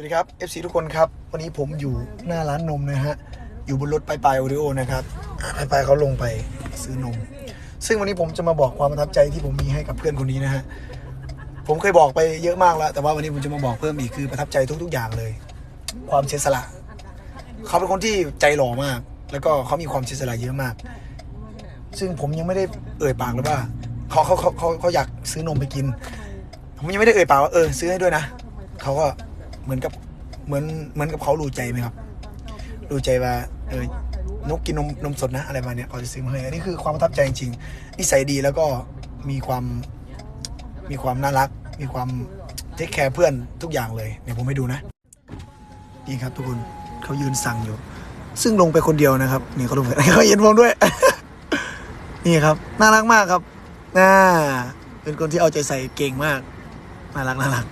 วัสดีครับ FC ทุกคนครับ วันนี้ผมอยู่หน้าร้านนมนะฮะ อยู่บนรถไปไปโอริโอนะครับไปไปเขาลงไปซื้อนม ซึ่งวันนี้ผมจะมาบอกความประทับใจที่ผมมีให้กับเพื่อนคนนี้นะฮะ ผมเคยบอกไปเยอะมากแล้ว แต่ว่าวันนี้ผมจะมาบอกเพิ่มอีกคือประทับใจทุก ๆ อย่างเลย ความเสียสละ เขาเป็นคนที่ใจหล่อมาก แล้วก็เขามีความเสียสละเยอะมาก ซึ่งผมยังไม่ได้เอ่ยปากเลยว่าเขาเขาเขาเขาเขาอยากซื้อนมไปกิน ผมยังไม่ได้เอ่ยปากว่าเออซื้อให้ด้วยนะเขาก็ มือนกับเหมือนเหมือนกับเขารู้ใจไหมครับ รู้ใจว่าเออนกกินนมนมสดนะอะไรมาเนี้ยเขาจะซื้อมาให้อันนี้คือความประทับใจจริงๆนิสัยดีแล้วก็มีความมีความน่ารัก มีความเทคแคร์เพื่อนทุกอย่างเลยเดี๋ยวผมให้ดูนะ นี่ครับทุกคนเขายืนสั่งอยู่ ซึ่งลงไปคนเดียวนะครับนี่เขาลงไปเขาเห็นผมด้วย นี่ครับ น่ารักมากครับน่าเป็นคนที่เอาใจใส่เก่งมากน่ารักน่ารัก